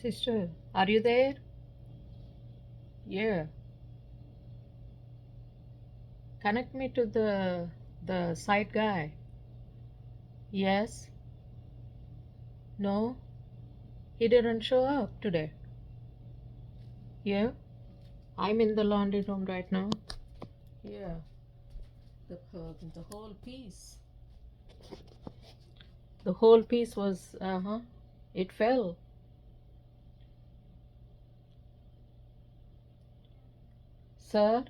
Sister, are you there? Yeah. Connect me to the the site guy. Yes. No. He didn't show up today. Yeah. I'm in the laundry room right now. Yeah. The uh, the whole piece. The whole piece was uh huh. It fell. Sir.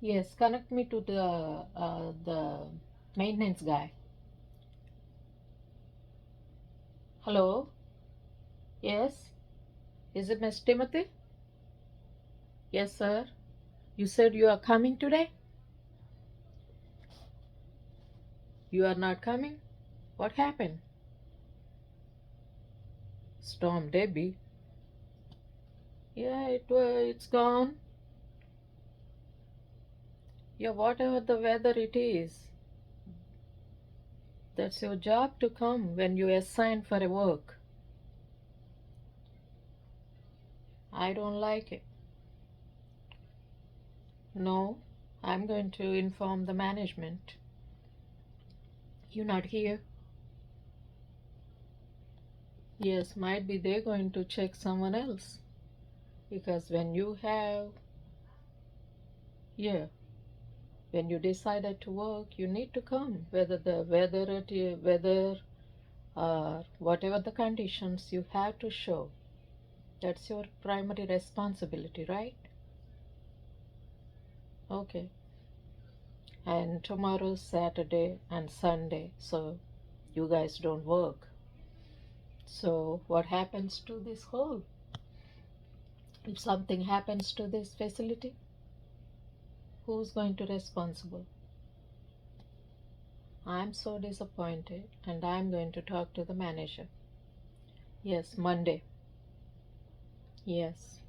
Yes, connect me to the uh, the maintenance guy. Hello. Yes. Is it Miss Timothy? Yes, sir. You said you are coming today? You are not coming? What happened? Storm Debbie. Yeah, it. It's gone. Yeah, whatever the weather it is. That's your job to come when you assign for a work. I don't like it. No, I'm going to inform the management. You're not here. Yes, might be they're going to check someone else. Because when you have, yeah, when you decided to work, you need to come, whether the weather, it weather, or whatever the conditions, you have to show. That's your primary responsibility, right? Okay. And tomorrow Saturday and Sunday, so you guys don't work. So what happens to this hole? If something happens to this facility, who's going to responsible? I'm so disappointed and I'm going to talk to the manager. Yes, Monday. Yes.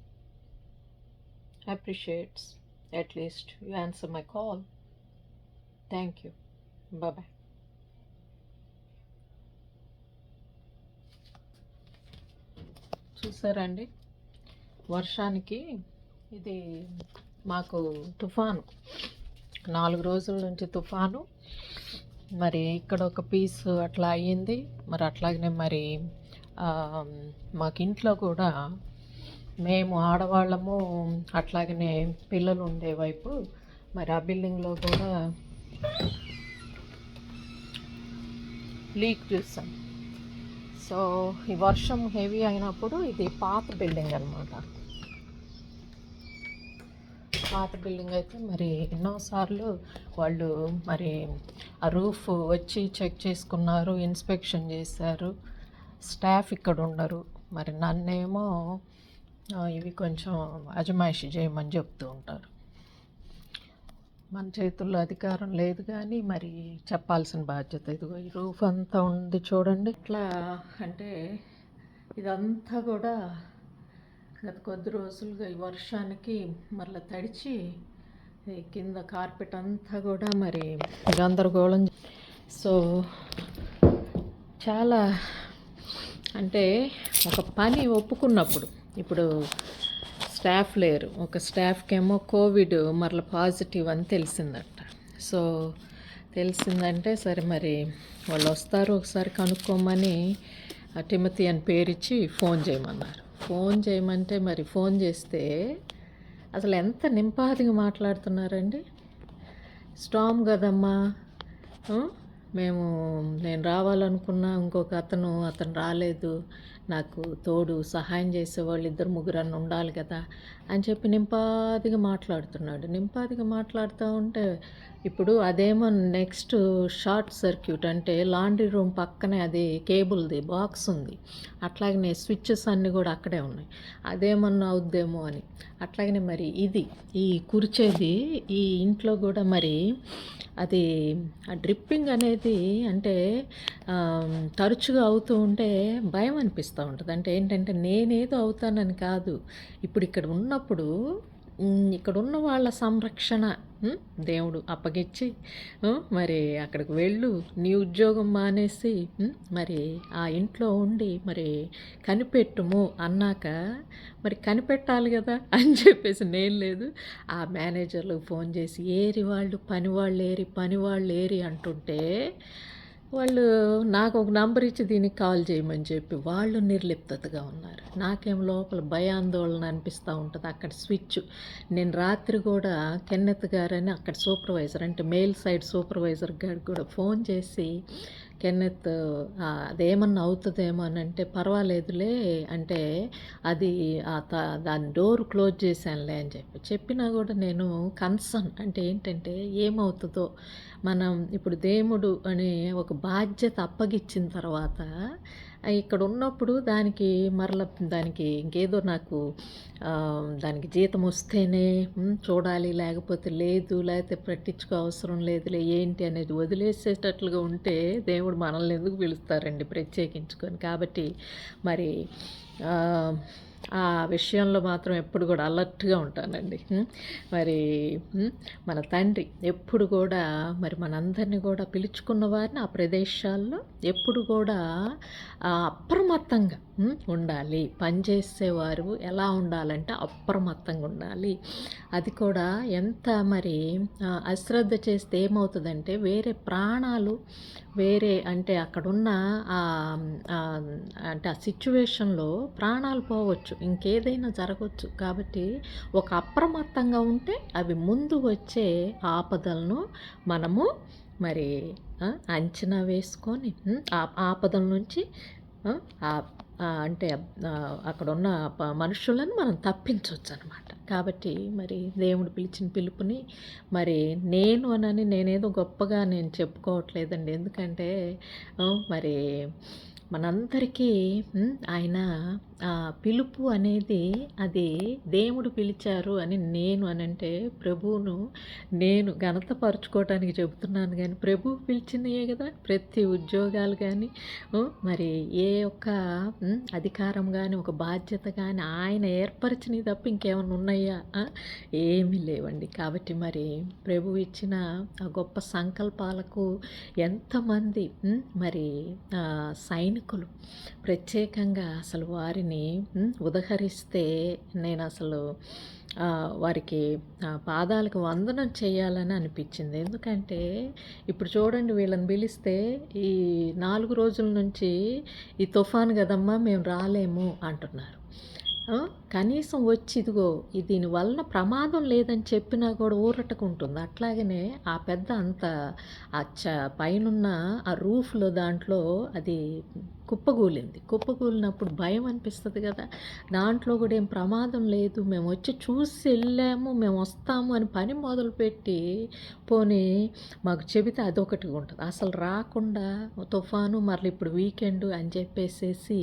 Appreciates. At least you answer my call. Thank you. Bye bye. చూసారండి వర్షానికి ఇది మాకు తుఫాను. నాలుగు రోజుల నుంచి తుఫాను. మరి ఇక్కడ ఒక పీస్ అట్లా అయ్యింది. మరి అట్లాగనే మరి మాకింట్లో మాకు ఇంట్లో కూడా మేము ఆడవాళ్ళము అట్లాగనే పిల్లలు ఉండే వైపు మరి ఆ బిల్డింగ్లో కూడా లీక్ చూసాం. సో ఈ వర్షం హెవీ అయినప్పుడు ఇది పాత బిల్డింగ్ అనమాట పాత బిల్డింగ్ అయితే మరి ఎన్నోసార్లు వాళ్ళు మరి ఆ రూఫ్ వచ్చి చెక్ చేసుకున్నారు ఇన్స్పెక్షన్ చేశారు. స్టాఫ్ ఇక్కడ ఉండరు. మరి నన్నేమో ఇవి కొంచెం అజమాయిషి చేయమని చెప్తూ ఉంటారు. మన చేతుల్లో అధికారం లేదు కానీ మరి చెప్పాల్సిన బాధ్యత ఇదిగో ఈ రూఫ్ అంతా ఉంది చూడండి. ఇట్లా అంటే ఇదంతా కూడా గత కొద్ది రోజులుగా ఈ వర్షానికి మరలా తడిచి కింద కార్పెట్ అంతా కూడా మరి గందరగోళం సో చాలా అంటే ఒక పని ఒప్పుకున్నప్పుడు ఇప్పుడు స్టాఫ్ లేరు. ఒక స్టాఫ్కేమో కోవిడ్ మరల పాజిటివ్ అని తెలిసిందట. సో తెలిసిందంటే సరే మరి వాళ్ళు వస్తారు ఒకసారి కనుక్కోమని ఆ టిమతి అని పేరిచ్చి ఫోన్ చేయమన్నారు. ఫోన్ చేయమంటే మరి ఫోన్ చేస్తే అసలు ఎంత నింపాదిగా మాట్లాడుతున్నారండి? స్టామ్ కదమ్మా. మేము నేను రావాలనుకున్నా ఇంకొక అతను అతను రాలేదు. నాకు తోడు సహాయం చేసేవాళ్ళు ఇద్దరు ముగ్గురన్న ఉండాలి కదా అని చెప్పి నింపాదిగా మాట్లాడుతున్నాడు. నింపాదిగా మాట్లాడుతూ ఉంటే ఇప్పుడు అదేమో నెక్స్ట్ షార్ట్ సర్క్యూట్ అంటే లాండ్రీ రూమ్ పక్కనే అది కేబుల్ది బాక్స్ ఉంది. అట్లాగనే స్విచ్చెస్ అన్నీ కూడా అక్కడే ఉన్నాయి. అదేమన్నా అవుద్దేమో అని. అట్లాగనే మరి ఇది ఈ కుర్చేది ఈ ఇంట్లో కూడా మరి అది ఆ డ్రిప్పింగ్ అనేది అంటే తరచుగా అవుతూ ఉంటే భయం అనిపిస్తూ ఉంటుంది. అంటే ఏంటంటే నేనేదో అవుతానని కాదు. ఇప్పుడు ఇక్కడ ఉన్నప్పుడు ఇక్కడున్న వాళ్ళ సంరక్షణ దేవుడు అప్పగిచ్చి మరి అక్కడికి వెళ్ళు నీ ఉద్యోగం మానేసి మరి ఆ ఇంట్లో ఉండి మరి కనిపెట్టుము అన్నాక మరి కనిపెట్టాలి కదా అని చెప్పేసి నేను లేదు. ఆ మేనేజర్లకు ఫోన్ చేసి ఏరి వాళ్ళు పని వాళ్ళు ఏరి పని వాళ్ళు ఏరి అంటుంటే వాళ్ళు నాకు ఒక నంబర్ ఇచ్చి దీనికి కాల్ చేయమని చెప్పి వాళ్ళు నిర్లిప్తతగా ఉన్నారు. నాకేం లోపల భయాందోళన అనిపిస్తూ ఉంటుంది. అక్కడ స్విచ్ నేను రాత్రి కూడా కెన్నెత్ గారని అక్కడ సూపర్వైజర్ అంటే మేల్ సైడ్ సూపర్వైజర్ గారికి కూడా ఫోన్ చేసి కెన్నెత్ అదేమన్నా అవుతుందేమో అని అంటే పర్వాలేదులే అంటే అది దాని డోర్ క్లోజ్ చేశానులే అని చెప్పి చెప్పినా కూడా నేను కన్సర్న్ అంటే ఏంటంటే ఏమవుతుందో మనం ఇప్పుడు దేవుడు అనే ఒక బాధ్యత అప్పగిచ్చిన తర్వాత ఇక్కడ ఉన్నప్పుడు దానికి మరల దానికి ఇంకేదో నాకు దానికి జీతం వస్తేనే చూడాలి లేకపోతే లేదు లేకపోతే పట్టించుకో అవసరం లేదులే ఏంటి అనేది వదిలేసేటట్లుగా ఉంటే దేవుడు మనల్ని ఎందుకు పిలుస్తారండి ప్రత్యేకించుకొని? కాబట్టి మరి ఆ, విషయంలో మాత్రం ఎప్పుడు కూడా అలర్ట్గా ఉంటానండి. మరి మన తండ్రి ఎప్పుడు కూడా మరి మనందరినీ కూడా పిలుచుకున్న వారిని ఆ ప్రదేశాల్లో ఎప్పుడు కూడా అప్రమత్తంగా ఉండాలి. పనిచేసేవారు ఎలా ఉండాలంటే అప్రమత్తంగా ఉండాలి. అది కూడా ఎంత మరి అశ్రద్ధ చేస్తే ఏమవుతుందంటే వేరే ప్రాణాలు వేరే అంటే అక్కడున్న అంటే ఆ సిచ్యువేషన్లో ప్రాణాలు పోవచ్చు. ఇంకేదైనా జరగవచ్చు కాబట్టి ఒక అప్రమత్తంగా ఉంటే అవి ముందు వచ్చే ఆపదలను మనము మరి అంచనా వేసుకొని ఆ ఆపదల నుంచి అంటే అక్కడున్న అక్కడ ఉన్న మనుషులను మనం తప్పించవచ్చు అనమాట కాబట్టి మరి దేవుడు పిలిచిన పిలుపుని మరి నేను అనని నేనేదో గొప్పగా నేను చెప్పుకోవట్లేదండి. ఎందుకంటే మరి మనందరికీ ఆయన పిలుపు అనేది అది దేవుడు పిలిచారు అని నేను అనంటే ప్రభువును నేను ఘనతపరుచుకోవటానికి చెబుతున్నాను కానీ ప్రభువు పిలిచినయే కదా. ప్రతి ఉద్యోగాలు కానీ మరి ఏ ఒక్క అధికారం కానీ ఒక బాధ్యత కానీ ఆయన ఏర్పరిచినవి తప్ప ఇంకేమైనా ఉన్నాయా? ఏమీ లేవండి. కాబట్టి మరి ప్రభు ఇచ్చిన ఆ గొప్ప సంకల్పాలకు ఎంతమంది మరి సైనికులు ప్రత్యేకంగా అసలు వారిని వారిని ఉదహరిస్తే నేను అసలు వారికి పాదాలకు వందనం చేయాలని అనిపించింది. ఎందుకంటే ఇప్పుడు చూడండి వీళ్ళని పిలిస్తే ఈ నాలుగు రోజుల నుంచి ఈ తుఫాన్ కదమ్మా మేము రాలేము అంటున్నారు. కనీసం వచ్చి ఇదిగో దీని వలన ప్రమాదం లేదని చెప్పినా కూడా ఊరటకుంటుంది. అట్లాగనే ఆ పెద్ద అంత ఆ చ పైనున్న ఆ రూఫ్లో దాంట్లో అది కుప్పగూలింది కుప్పగూలినప్పుడు భయం అనిపిస్తుంది కదా. దాంట్లో కూడా ఏం ప్రమాదం లేదు. మేము వచ్చి చూసి వెళ్ళాము. మేము వస్తాము అని పని మొదలుపెట్టి పోనీ మాకు చెబితే అదొకటి ఉంటుంది. అసలు రాకుండా తుఫాను మరలి ఇప్పుడు వీకెండ్ అని చెప్పేసేసి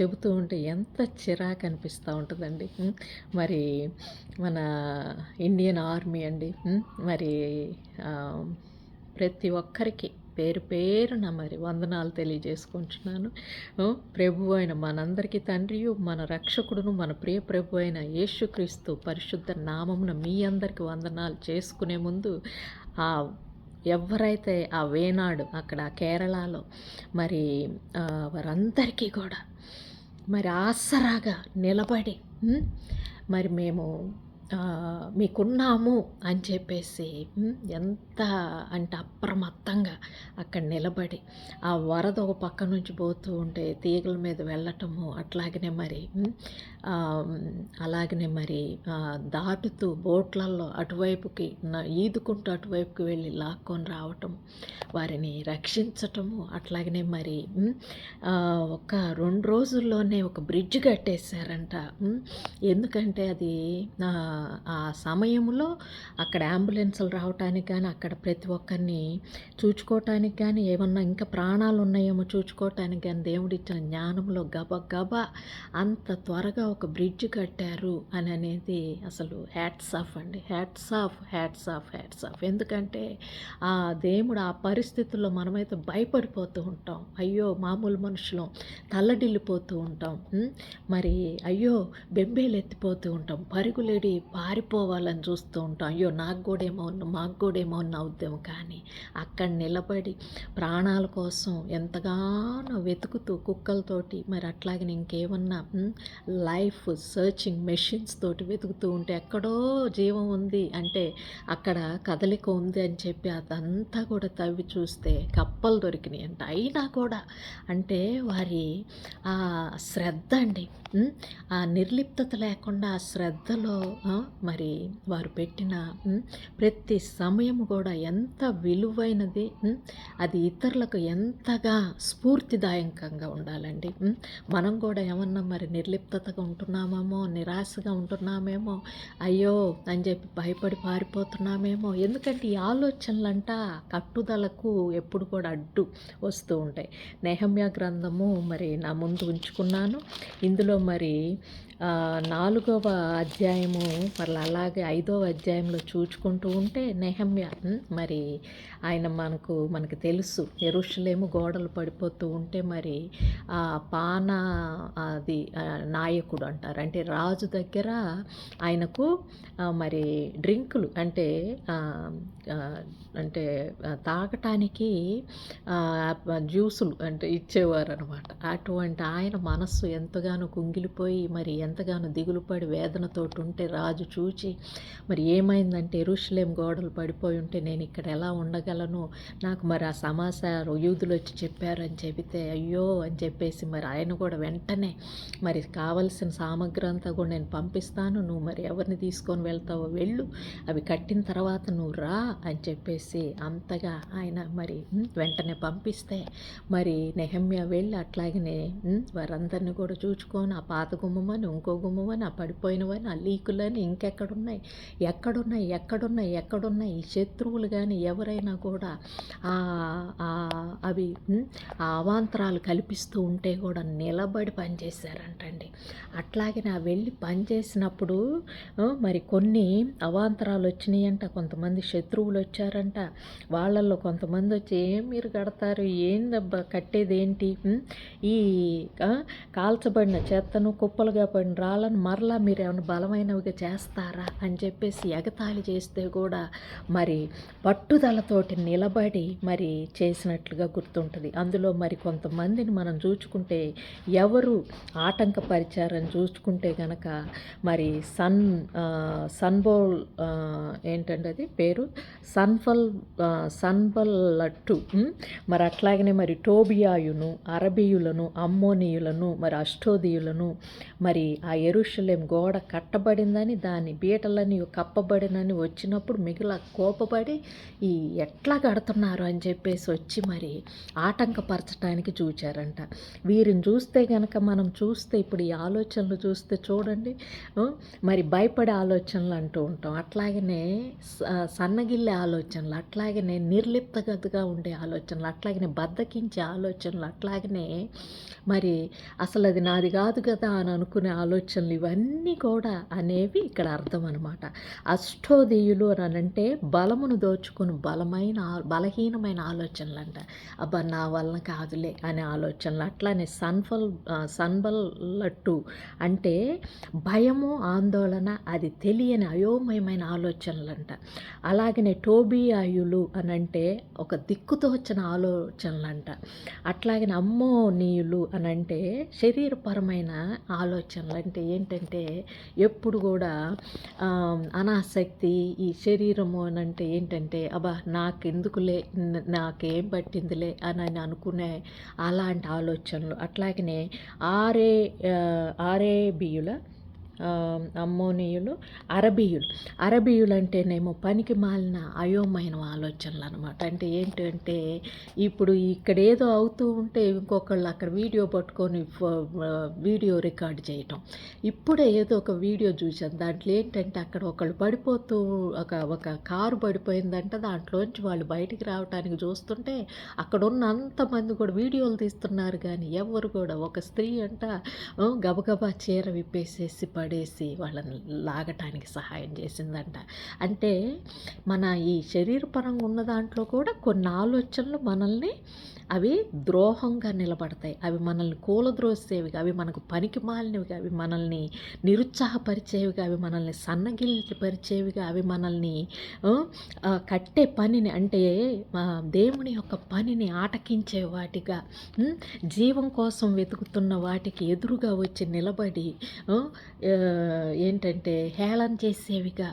చెబుతూ ఉంటే ఎంత చిరాకు అనిపిస్తూ ఉంటుందండి. మరి మన ఇండియన్ ఆర్మీ అండి. మరి ప్రతి ఒక్కరికి పేరు పేరున మరి వందనాలు తెలియజేసుకుంటున్నాను. ప్రభు అయిన మనందరికీ తండ్రియు మన రక్షకుడును మన ప్రియ ప్రభు అయిన యేసుక్రీస్తు పరిశుద్ధ నామమున మీ అందరికీ వందనాలు చేసుకునే ముందు ఆ ఎవరైతే ఆ వేనాడు అక్కడ కేరళలో మరి వారందరికీ కూడా మరి ఆసరాగా నిలబడి మరి మేము మీకున్నాము అని చెప్పేసి ఎంత అంటే అప్రమత్తంగా అక్కడ నిలబడి ఆ వరద ఒక పక్క నుంచి పోతూ ఉంటే తీగల మీద వెళ్ళటము అట్లాగనే మరి అలాగనే మరి దాటుతూ బోట్లల్లో అటువైపుకి ఈదుకుంటూ అటువైపుకి వెళ్ళి లాక్కొని రావటం వారిని రక్షించటము అట్లాగనే మరి ఒక రెండు రోజుల్లోనే ఒక బ్రిడ్జ్ కట్టేశారంట. ఎందుకంటే అది ఆ, సమయంలో అక్కడ అంబులెన్సులు రావటానికి కానీ అక్కడ ప్రతి ఒక్కరిని చూచుకోవటానికి కానీ ఏమన్నా ఇంకా ప్రాణాలు ఉన్నాయేమో చూచుకోవటానికి కానీ దేవుడిచ్చిన జ్ఞానంలో గబ గబ అంత త్వరగా ఒక బ్రిడ్జ్ కట్టారు అని అనేది అసలు హ్యాట్స్ ఆఫ్ అండి. Hats off hats off hats off. ఎందుకంటే ఆ దేవుడు ఆ పరిస్థితుల్లో మనమైతే భయపడిపోతూ ఉంటాం. అయ్యో మామూలు మనుషులం తల్లడిల్లిపోతూ ఉంటాం. మరి అయ్యో బెంబేలు ఎత్తిపోతూ ఉంటాం. పరుగులేడి పారిపోవాలని చూస్తూ ఉంటాం. అయ్యో నాకు కూడా ఏమో మాకు కూడా ఏమో ఉన్న అవుద్దాం కానీ అక్కడ నిలబడి ప్రాణాల కోసం ఎంతగానో వెతుకుతూ కుక్కలతోటి మరి అట్లాగే ఇంకేమన్నా లైఫ్ సర్చింగ్ మెషిన్స్ తోటి వెతుకుతూ ఉంటే ఎక్కడో జీవం ఉంది. అంటే అక్కడ కదలిక ఉంది అని చెప్పి అదంతా కూడా తవ్వి చూస్తే కప్పలు దొరికినాయి అంట. అయినా కూడా అంటే వారి ఆ శ్రద్ధ అండి. ఆ నిర్లిప్తత లేకుండా ఆ శ్రద్ధలో ఆ, మరి వారు పెట్టిన ప్రతి సమయం కూడా ఎంత విలువైనది అది ఇతరులకు ఎంతగా స్ఫూర్తిదాయకంగా ఉండాలండి. మనం కూడా ఏమన్నా మరి నిర్లిప్తతగా ఉంటున్నామేమో నిరాశగా ఉంటున్నామేమో అయ్యో అని చెప్పి భయపడి పారిపోతున్నామేమో ఎందుకంటే ఈ ఆలోచనలంట కట్టుదలకు ఎప్పుడు కూడా అడ్డు వస్తూ ఉంటాయి. నెహమ్య గ్రంథము మరి నా ముందు ఉంచుకున్నాను. ఇందులో మరి నాలుగవ అధ్యాయము మరలా అలాగే ఐదవ అధ్యాయంలో చూచుకుంటూ ఉంటే నెహమ్య మరి ఆయన మనకు మనకు తెలుసు. ఎరుషులేము గోడలు పడిపోతూ ఉంటే మరి ఆ పాన అది నాయకుడు అంటారు. అంటే రాజు దగ్గర ఆయనకు మరి డ్రింకులు అంటే అంటే తాగటానికి జ్యూసులు అంటే ఇచ్చేవారు అనమాట అటువంటి ఆయన మనస్సు ఎంతగానో కుంగిలిపోయి మరి ఎంతగానో దిగులు పడి వేదనతోటి ఉంటే రాజు చూచి మరి ఏమైందంటే ఎరుషులేం గోడలు పడిపోయి ఉంటే నేను ఇక్కడ ఎలా ఉండగలను? నాకు మరి ఆ సమాచారం యూదులు వచ్చి చెప్పారని చెబితే అయ్యో అని చెప్పేసి మరి ఆయన కూడా వెంటనే మరి కావలసిన సామగ్రి అంతా కూడా నేను పంపిస్తాను. నువ్వు మరి ఎవరిని తీసుకొని వెళ్తావో వెళ్ళు. అవి కట్టిన తర్వాత నువ్వు రా. అని చెప్పేసి అంతగా ఆయన మరి వెంటనే పంపిస్తే మరి నెహమ్య వెళ్ళి అట్లాగనే వారందరిని కూడా చూచుకొని ఆ పాత గుమ్మమని ఇంకో గుమ్మమని ఆ పడిపోయినవని ఆ లీకులని ఇంకెక్కడున్నాయి? ఎక్కడున్నాయి? ఎక్కడున్నాయి? ఎక్కడున్నాయి? ఈ శత్రువులు కానీ ఎవరైనా కూడా ఆ అవి ఆ అవాంతరాలు కల్పిస్తూ ఉంటే కూడా నిలబడి పనిచేశారంటండి. అట్లాగే నా వెళ్ళి పనిచేసినప్పుడు మరి కొన్ని అవాంతరాలు వచ్చినాయంట. కొంతమంది బంధువులు వచ్చారంట వాళ్ళల్లో కొంతమంది వచ్చి ఏం మీరు కడతారు? ఏందబ్బా? కట్టేదేంటి? ఈ కాల్చబడిన చెత్తను కుప్పలుగా పడిన రాళ్ళను మరలా మీరు ఏమైనా బలమైనవిగా చేస్తారా? అని చెప్పేసి ఎగతాళి చేస్తే కూడా మరి పట్టుదలతోటి నిలబడి మరి చేసినట్లుగా గుర్తుంటుంది. అందులో మరి కొంతమందిని మనం చూచుకుంటే ఎవరు ఆటంకపరిచారని చూసుకుంటే గనక మరి సన్ సన్బోల్ ఏంటంటే అది పేరు? సన్ఫల్ ఆ, లట్టు మరి అట్లాగనే మరి టోబియాయును అరబీయులను అమ్మోనీయులను మరి అష్టోదీయులను మరి ఆ ఎరుషలేం గోడ కట్టబడిందని దాని బీటలని కప్పబడినని వచ్చినప్పుడు మిగిలిన కోపపడి ఈ ఎట్లా కడుతున్నారు అని చెప్పేసి వచ్చి మరి ఆటంకపరచడానికి చూచారంట. వీరిని చూస్తే కనుక మనం చూస్తే ఇప్పుడు ఈ ఆలోచనలు చూస్తే చూడండి మరి భయపడే ఆలోచనలు అంటూ ఉంటాం. అట్లాగనే స- సన్నగిల్లే ఆలోచనలు అట్లాగనే నిర్లిప్తగతగా ఉండే ఆలోచనలు అట్లాగనే బద్దకించే ఆలోచనలు అట్లాగనే మరి అసలు అది నాది కాదు కదా అని అనుకునే ఆలోచనలు ఇవన్నీ కూడా అనేవి ఇక్కడ అర్థం అనమాట అష్టోదేయులు అని అంటే బలమును దోచుకుని బలమైన బలహీనమైన ఆలోచనలు అంట అబ్బా నా వలన కాదులే అనే ఆలోచనలు. అట్లానే సన్ఫల్ సన్బల్ సన్బల్లట్టు అంటే భయము ఆందోళన అది తెలియని అయోమయమైన ఆలోచనలు అంట అలాగనే టోబియాయులు అని అంటే ఒక దిక్కుతోచిన వచ్చిన ఆలోచనలంట. అట్లాగనే అమ్మోనీయులు అని అంటే శరీరపరమైన ఆలోచనలు అంటే ఏంటంటే ఎప్పుడు కూడా అనాసక్తి ఈ శరీరము అని అంటే ఏంటంటే అబ్బా నాకెందుకులే నాకేం పట్టిందిలే అని అని అనుకునే అలాంటి ఆలోచనలు. అట్లాగనే ఆరే ఆ, ఆరేబియుల అమ్మోనియులు అరబీయులు. అరబీయులు అంటేనేమో పనికి మాలిన అయోమైన ఆలోచనలు అనమాట అంటే ఏంటంటే ఇప్పుడు ఇక్కడ ఏదో అవుతూ ఉంటే ఇంకొకళ్ళు అక్కడ వీడియో పట్టుకొని ఫో- వీడియో రికార్డ్ చేయటం. ఇప్పుడే ఏదో ఒక వీడియో చూశాను దాంట్లో ఏంటంటే అక్కడ ఒకళ్ళు పడిపోతూ ఒక ఒక కారు పడిపోయిందంట. దాంట్లోంచి వాళ్ళు బయటికి రావడానికి చూస్తుంటే అక్కడ ఉన్న అంతమంది కూడా వీడియోలు తీస్తున్నారు. కానీ ఎవరు కూడా ఒక స్త్రీ అంట గబగబా చీర విప్పేసేసి పడేసి వాళ్ళని లాగటానికి సహాయం చేసిందంట. అంటే మన ఈ శరీరపరంగా ఉన్న దాంట్లో కూడా కొన్ని ఆలోచనలు మనల్ని అవి ద్రోహంగా నిలబడతాయి. అవి మనల్ని కూలద్రోసేవిగా అవి మనకు పనికి మాలినవిగా అవి మనల్ని నిరుత్సాహపరిచేవిగా అవి మనల్ని సన్నగిల్లిపరిచేవిగా అవి మనల్ని కట్టే పనిని అంటే దేవుని యొక్క పనిని ఆటకించే వాటిగా జీవం కోసం వెతుకుతున్న వాటికి ఎదురుగా వచ్చి నిలబడి ఏంటంటే హేళన చేసేవిగా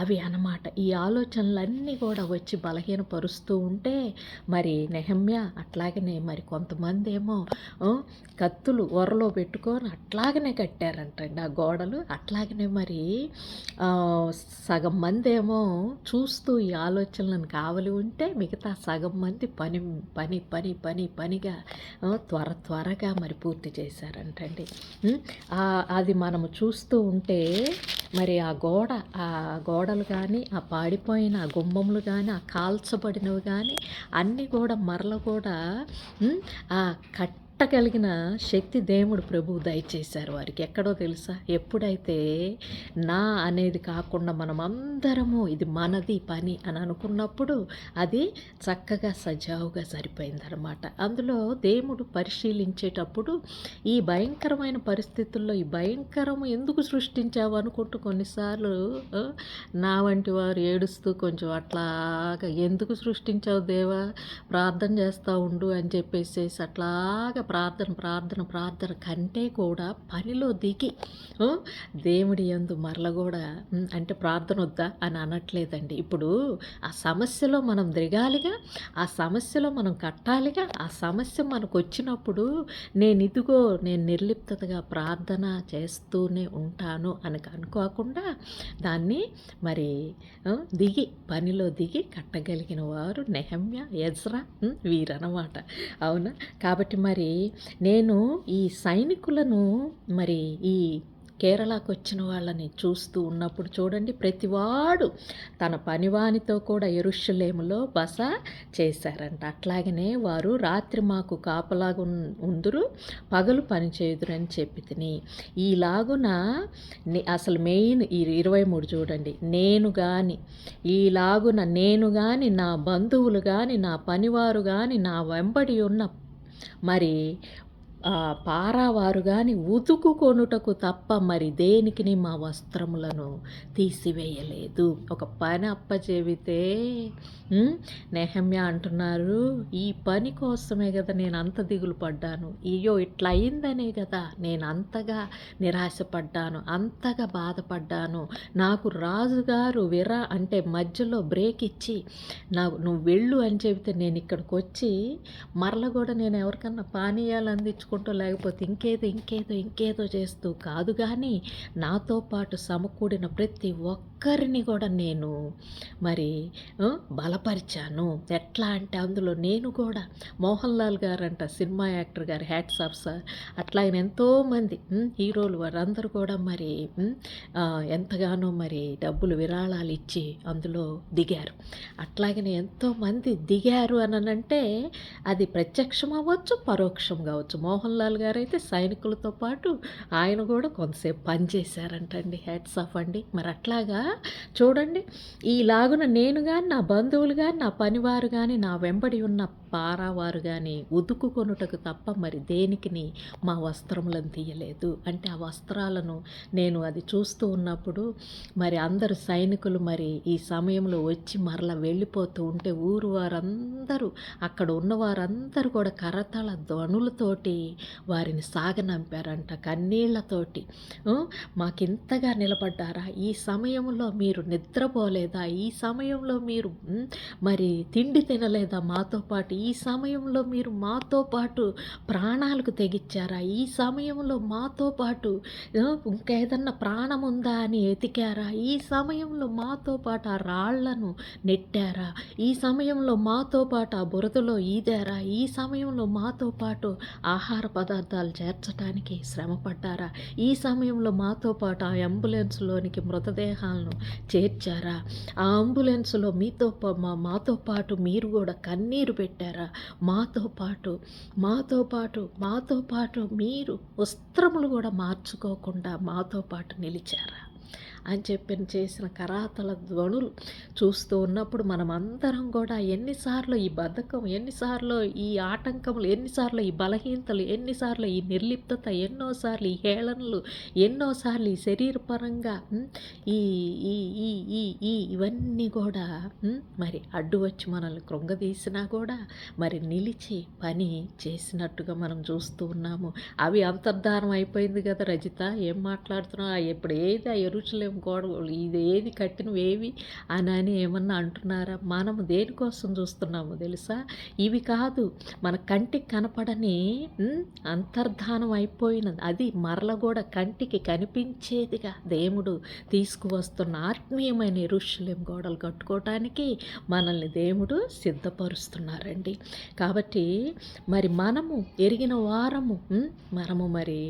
అవి అన్నమాట. ఈ ఆలోచనలన్నీ కూడా వచ్చి బలహీనపరుస్తూ ఉంటే మరి నెహమ్య అట్లాగనే మరి కొంతమంది ఏమో కత్తులు ఒరలో పెట్టుకొని అట్లాగనే కట్టారంటండి ఆ గోడలు. అట్లాగనే మరి సగం మంది ఏమో చూస్తూ ఈ ఆలోచనలను కావలి ఉంటే మిగతా సగం మంది పని పని పని పని పనిగా త్వర త్వరగా మరి పూర్తి చేశారంటండి. అది మనము చూస్తూ ఉంటే మరి ఆ గోడ ఆ గోడలు కానీ ఆ పాడిపోయిన ఆ గుమ్మములు కానీ ఆ కాల్చబడినవి కానీ అన్నీ కూడా మరల కూడా ఆ కట్ కట్టగలిగిన శక్తి దేవుడు ప్రభువు దయచేశారు వారికి. ఎక్కడో తెలుసా? ఎప్పుడైతే నా అనేది కాకుండా మనం అందరము ఇది మనది పని అని అనుకున్నప్పుడు అది చక్కగా సజావుగా సరిపోయిందనమాట అందులో దేవుడు పరిశీలించేటప్పుడు ఈ భయంకరమైన పరిస్థితుల్లో ఈ భయంకరము ఎందుకు సృష్టించావు అనుకుంటూ కొన్నిసార్లు నా వంటి వారు ఏడుస్తూ కొంచెం అట్లాగా ఎందుకు సృష్టించావు దేవా? ప్రార్థన చేస్తూ ఉండు అని చెప్పేసేసి అట్లాగా ప్రార్థన ప్రార్థన ప్రార్థన కంటే కూడా పనిలో దిగి దేవుడి యందు మరల కూడా అంటే ప్రార్థన వద్దా అని అనట్లేదండి. ఇప్పుడు ఆ సమస్యలో మనం దిగాలిగా ఆ సమస్యలో మనం కట్టాలిగా ఆ సమస్య మనకు వచ్చినప్పుడు నేను ఇదిగో నేను నిర్లిప్తగా ప్రార్థన చేస్తూనే ఉంటాను అని అనుకోకుండా దాన్ని మరి దిగి పనిలో దిగి కట్టగలిగిన వారు నెహమ్య ఎజ్రా వీరనమాట వీరన్నమాట. అవునా? కాబట్టి మరి నేను ఈ సైనికులను మరి ఈ కేరళకు వచ్చిన వాళ్ళని చూస్తూ ఉన్నప్పుడు చూడండి ప్రతివాడు తన పనివానితో కూడా ఎరుషులేములో బస చేశారంట. అట్లాగనే వారు రాత్రి మాకు కాపలాగా ఉన్- ఉందురు పగలు పని చేయుదురని చెప్పి తిని ఈలాగున అసలు మెయిన్ ఈ ఇరవై మూడు చూడండి నేను కానీ ఈలాగున నేను కానీ నా బంధువులు కానీ నా పనివారు కానీ నా వెంబడి ఉన్న మరి పారావారు కానీ ఉతుకుకొనుటకు తప్ప మరి దేనికిని మా వస్త్రములను తీసివేయలేదు. ఒక పని అప్పచెబితే నెహమ్య అంటున్నారు ఈ పని కోసమే కదా నేను అంత దిగులు పడ్డాను. అయ్యో ఇట్లా అయిందనే కదా నేను అంతగా నిరాశపడ్డాను అంతగా బాధపడ్డాను. నాకు రాజుగారు విరా అంటే మధ్యలో బ్రేక్ ఇచ్చి నాకు నువ్వు వెళ్ళు అని చెబితే నేను ఇక్కడికి వచ్చి మరల కూడా నేను ఎవరికన్నా పానీయాలు చేసుకుంటూ లేకపోతే ఇంకేదో ఇంకేదో ఇంకేదో చేస్తూ కాదు కానీ నాతో పాటు సమకూడిన ప్రతి ఒక్కరిని కూడా నేను మరి బలపరిచాను. ఎట్లా అంటే అందులో నేను కూడా మోహన్ లాల్ గారు అంట సినిమా యాక్టర్ గారు హ్యాట్స్ ఆఫ్ సార్. అట్లాగే ఎంతోమంది హీరోలు వారందరూ కూడా మరి ఎంతగానో మరి డబ్బులు విరాళాలు ఇచ్చి అందులో దిగారు. అట్లాగనే ఎంతోమంది దిగారు అని అంటే అది ప్రత్యక్షం అవ్వచ్చు పరోక్షం కావచ్చు. మోహన్ లాల్ గారు అయితే సైనికులతో పాటు ఆయన కూడా కొంతసేపు పనిచేశారంటండి హెడ్స్ ఆఫ్ అండి. మరి అట్లాగా చూడండి ఈలాగున నేను కానీ నా బంధువులు కానీ నా పనివారు కానీ నా వెంబడి ఉన్న పారావారు కానీ ఉదుకుకొనుటకు తప్ప మరి దేనికిని మా వస్త్రములను తీయలేదు. అంటే ఆ వస్త్రాలను నేను అది చూస్తూ ఉన్నప్పుడు మరి అందరు సైనికులు మరి ఈ సమయంలో వచ్చి మరలా వెళ్ళిపోతూ ఉంటే ఊరు వారందరూ అక్కడ ఉన్న వారందరూ కూడా కరతల ధ్వనులతోటి వారిని సాగనంపారంట కన్నీళ్ళతోటి. మాకింతగా నిలబడ్డారా? ఈ సమయంలో మీరు నిద్రపోలేదా? ఈ సమయంలో మీరు మరి తిండి తినలేదా మాతో పాటు? ఈ సమయంలో మీరు మాతో పాటు ప్రాణాలకు తెగిచ్చారా? ఈ సమయంలో మాతో పాటు ఇంకేదన్నా ప్రాణం ఉందా అని ఎతికారా? ఈ సమయంలో మాతో పాటు ఆ రాళ్ళను నెట్టారా? ఈ సమయంలో మాతో పాటు ఆ బురదలో ఈదారా? ఈ సమయంలో మాతో పాటు ఆహార పదార్థాలు చేర్చడానికి శ్రమపడ్డారా? ఈ సమయంలో మాతో పాటు ఆ అంబులెన్స్లోనికి మృతదేహాలను చేర్చారా? ఆ అంబులెన్స్లో మీతో మా మాతో పాటు మీరు కూడా కన్నీరు పెట్టారా? మాతో పాటు మాతో పాటు మాతో పాటు మీరు వస్త్రములు కూడా మార్చుకోకుండా మాతో పాటు నిలిచారా? అని చెప్పి చేసిన కరాతల ధ్వనులు చూస్తూ ఉన్నప్పుడు మనం అందరం కూడా ఎన్నిసార్లు ఈ బద్ధకం ఎన్నిసార్లు ఈ ఆటంకములు ఎన్నిసార్లు ఈ బలహీనతలు ఎన్నిసార్లు ఈ నిర్లిప్తత ఎన్నోసార్లు ఈ హేళనలు ఎన్నోసార్లు ఈ శరీరపరంగా ఈ ఈ ఈ ఈ ఈ ఇవన్నీ కూడా మరి అడ్డు వచ్చి మనల్ని కృంగదీసినా కూడా మరి నిలిచి పని చేసినట్టుగా మనం చూస్తూ ఉన్నాము. అవి అంతర్ధానం అయిపోయింది కదా రజిత ఏం మాట్లాడుతున్నావు? ఇప్పుడు ఏది ఆ ఎరుచులే గోడలు ఇది ఏది కట్టినవేవి అని అని ఏమన్నా అంటున్నారా? మనం దేనికోసం చూస్తున్నాము తెలుసా? ఇవి కాదు మన కంటికి కనపడని అంతర్ధానం అయిపోయినది. అది మరల కూడా కంటికి కనిపించేదిగా దేవుడు తీసుకువస్తున్న ఆత్మీయమైన ఋషులేం గోడలు కట్టుకోవటానికి మనల్ని దేవుడు సిద్ధపరుస్తున్నారండి. కాబట్టి మరి మనము ఎరిగిన వారము మనము మరి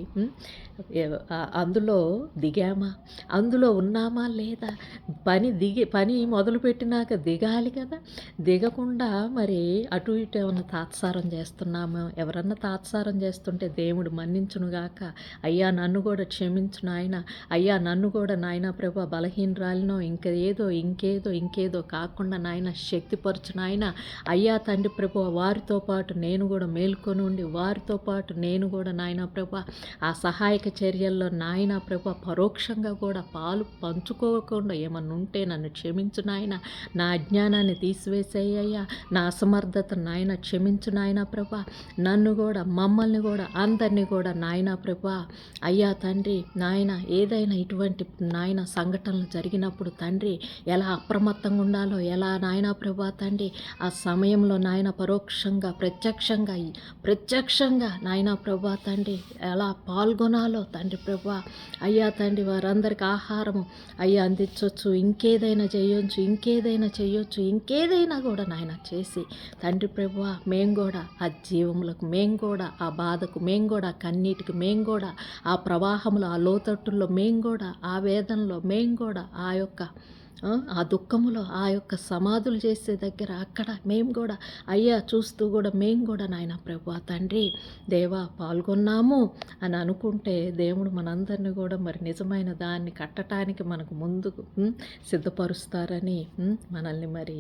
అందులో దిగామా? అందులో ఉన్నామా లేదా? పని దిగి పని మొదలుపెట్టినాక దిగాలి కదా. దిగకుండా మరి అటు ఇటు ఏమన్నా తాత్సారం చేస్తున్నామో? ఎవరన్నా తాత్సారం చేస్తుంటే దేవుడు మన్నించునుగాక అయ్యా నన్ను కూడా క్షమించు నాయన. అయ్యా నన్ను కూడా నాయన ప్రభా బలహీనరాలినో ఇంకా ఏదో ఇంకేదో ఇంకేదో కాకుండా నాయన శక్తిపరచు నాయన. అయ్యా తండ్రి ప్రభు వారితో పాటు నేను కూడా మేల్కొని ఉండి వారితో పాటు నేను కూడా నాయన ప్రభా ఆ సహాయక చర్యల్లో నాయన ప్రభా పరోక్షంగా కూడా పాలు పంచుకోకుండా ఏమన్నా ఉంటే నన్ను క్షమించు నాయన. నా అజ్ఞానాన్ని తీసివేసేయ్యా నా అసమర్థత నాయన క్షమించు నాయన ప్రభా. నన్ను కూడా మమ్మల్ని కూడా అందరినీ కూడా నాయన ప్రభా. అయ్యా తండ్రి నాయన ఏదైనా ఇటువంటి నాయన సంఘటనలు జరిగినప్పుడు తండ్రి ఎలా అప్రమత్తంగా ఉండాలో ఎలా నాయన ప్రభా తండ్రి ఆ సమయంలో నాయన పరోక్షంగా ప్రత్యక్షంగా ప్రత్యక్షంగా నాయన ప్రభా తండ్రి ఎలా పాల్గొనాలో తండ్రి ప్రభా. అయ్యా తండ్రి వారందరికీ ఆహారం ఆహారము అయ్యా అందించవచ్చు ఇంకేదైనా చేయొచ్చు ఇంకేదైనా చేయొచ్చు ఇంకేదైనా కూడా నాయన చేసి. తండ్రి ప్రభు మేము కూడా ఆ జీవములకు మేము కూడా ఆ బాధకు మేము కూడా కన్నీటికి మేము కూడా ఆ ప్రవాహంలో ఆ లోతట్టుల్లో మేము కూడా ఆ వేదనలో మేము కూడా ఆ యొక్క ఆ, దుఃఖములో ఆ యొక్క సమాధులు చేసే దగ్గర అక్కడ మేము కూడా అయ్యా చూస్తూ కూడా మేము కూడా నాయన ప్రభా తండ్రి దేవా పాల్గొన్నాము అని అనుకుంటే దేవుడు మనందరినీ కూడా మరి నిజమైన దాన్ని కట్టడానికి మనకు ముందుకు సిద్ధపరుస్తారని మనల్ని మరి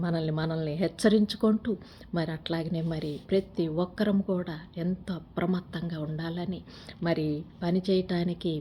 మనల్ని మనల్ని హెచ్చరించుకుంటూ మరి అట్లాగనే మరి ప్రతి ఒక్కరం కూడా ఎంతో అప్రమత్తంగా ఉండాలని మరి పని చేయటానికి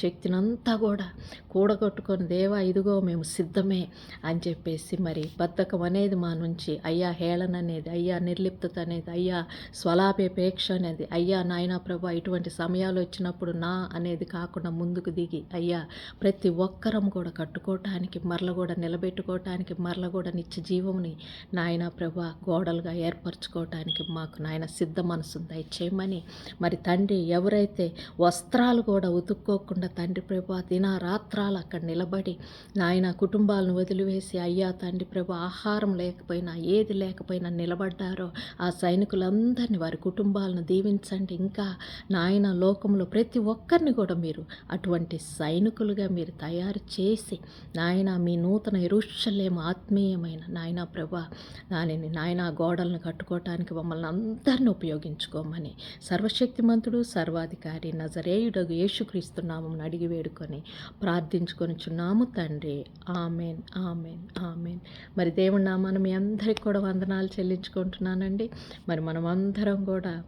శక్తినంతా కూడా కూడగొట్టుకొని దేవా ఇదిగో మేము సిద్ధమే అని చెప్పేసి మరి బద్ధకం అనేది మా నుంచి అయ్యా హేళన అనేది అయ్యా నిర్లిప్తత అనేది అయ్యా స్వలాపేపేక్ష అనేది అయ్యా నాయనా ప్రభు ఇటువంటి సమయాలు వచ్చినప్పుడు నా అనేది కాకుండా ముందుకు దిగి అయ్యా ప్రతి ఒక్కరం కూడా కట్టుకోవటానికి మరల కూడా నిలబెట్టుకోవటానికి మరల కూడా నిత్య జీవముని నాయన ప్రభ గోడలుగా ఏర్పరచుకోవటానికి మాకు నాయన సిద్ధ మనసు దయచేయమని మరి తండ్రి ఎవరైతే వస్త్రాలు కూడా ఉతుక్కోకుండా తండ్రి ప్రభా దినారాత్రాలు అక్కడ నిలబడి నాయన కుటుంబాలను వదిలివేసి అయ్యా తండ్రి ప్రభు ఆహారం లేకపోయినా ఏది లేకపోయినా నిలబడ్డారో ఆ సైనికులందరినీ వారి కుటుంబాలను దీవించండి. ఇంకా నాయన లోకంలో ప్రతి ఒక్కరిని కూడా మీరు అటువంటి సైనికులుగా మీరు తయారు చేసి నాయన మీ నూతన ఇరుషలేము ఆత్మీయమైన నాయన ప్రభా దానిని నాయన గోడలను కట్టుకోవటానికి మమ్మల్ని అందరిని ఉపయోగించుకోమని సర్వశక్తిమంతుడు సర్వాధికారి నజరేయుడగు యేసుక్రీస్తు నామం అడిగి వేడుకొని ప్రార్థించుకొని చున్నాము తండ్రి. Amen amen amen. మరి దేవుడి నామాన్ని మీ అందరికి కూడా వందనాలు చెల్లించుకుంటున్నానండి. మరి మనం అందరం కూడా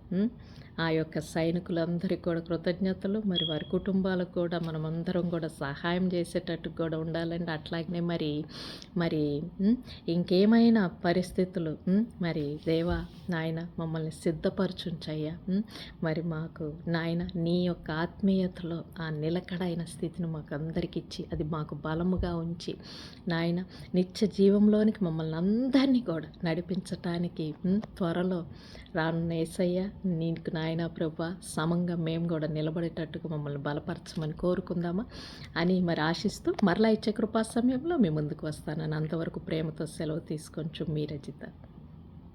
ఆ యొక్క సైనికులందరికీ కూడా కృతజ్ఞతలు. మరి వారి కుటుంబాలకు కూడా మనమందరం కూడా సహాయం చేసేటట్టు కూడా ఉండాలండి. అట్లాగనే మరి మరి ఇంకేమైనా పరిస్థితులు మరి దేవా నాయన మమ్మల్ని సిద్ధపరచుంచయ్యా. మరి మాకు నాయన నీ యొక్క ఆత్మీయతలో ఆ నిలకడైన స్థితిని మాకు అందరికి ఇచ్చి అది మాకు బలముగా ఉంచి నాయన నిత్య జీవంలోనికి మమ్మల్ని అందరినీ కూడా నడిపించటానికి త్వరలో రానున్న ఏసయ్య నీకు నా నాయన ప్రభా సమంగా మేము కూడా నిలబడేటట్టుగా మమ్మల్ని బలపరచమని కోరుకుందామా అని మరి ఆశిస్తూ మరలా ఇచ్చే కృపా సమయంలో మీ ముందుకు వస్తానని అంతవరకు ప్రేమతో సెలవు తీసుకొంచు మీ రజిత.